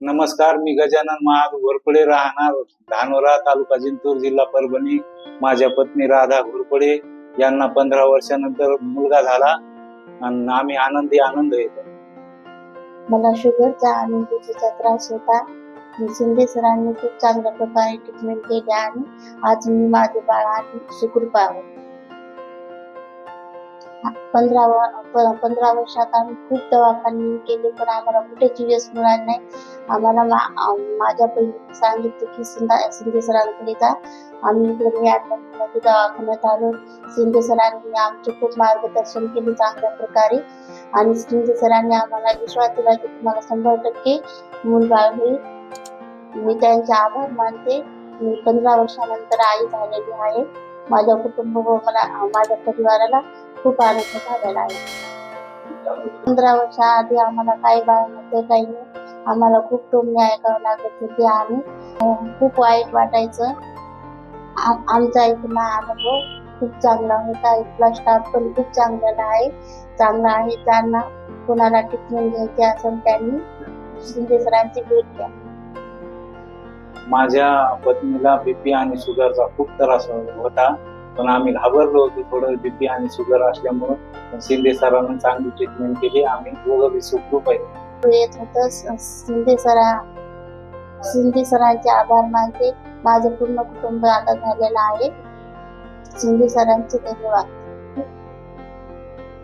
नमस्कार मी गजानन महाग घोरपडे राहणार धानोरा तालुका जिंतूर जिल्हा परभणी. माझ्या पत्नी राधा घोरपडे यांना पंधरा वर्षानंतर मुलगा झाला आणि आम्ही आनंदी आनंद येतो मला शुगरचा आणि बीपीचा त्रास होता. शिंदे सरांनी खूप चांगल्या प्रकारे ट्रीटमेंट केली आणि आज मी माझे बाळ आणि सुखरूप आहोत पंधरा व- प- पंधरा वर्षात आम्ही खूप दवाखाने केले पण आम्हाला कुठेच यश मिळालं नाही. आम्हाला मा- माझ्या बहिणीने सांगितलं की सिंधा शिंदे सरांकडे जा आम्ही इकडे मी दवाखान्यात आलो. शिंदे सरांनी आमचे खूप मार्गदर्शन केले चांगल्या प्रकारे. आणि शिंदे सरांनी आम्हाला विश्वास दिला की तुम्हाला शंभर टक्के मूलबाळ होईल. मी त्यांचे आभार मानते. मी पंधरा वर्षानंतर आई झालेली आहे. माझ्या कुटुंब व मला माझ्या परिवाराला खूप आनंद झालेला आहे. पंधरा वर्षाआधी आम्हाला काही बाळ नव्हते काही नाही. आम्हाला खूप टोमणे ऐकावं लागत होती आणि खूप वाईट वाटायचं. आमचा इथला अनुभव खूप चांगला होता. इथला स्टाफ पण खूप चांगला आहे. चांगला आहे. त्यांना कोणाला ट्रीटमेंट घ्यायची असेल त्यांनी शिंदे सरांची भेट घ्या. माझ्या पत्नीला बीपी आणि शुगरचा खूप त्रास होता. पण आम्ही घाबरलो होतो थोडं. बीपी आणि शुगर असल्यामुळं शिंदे सरांनी चांगली ट्रीटमेंट केली. आम्ही दोघं बी सुखरूप आहे. येत होतं. शिंदे सरा शिंदे सरांचे आभार मानते. माझं पूर्ण कुटुंब आता झालेलं आहे. शिंदे सरांचे धन्यवाद.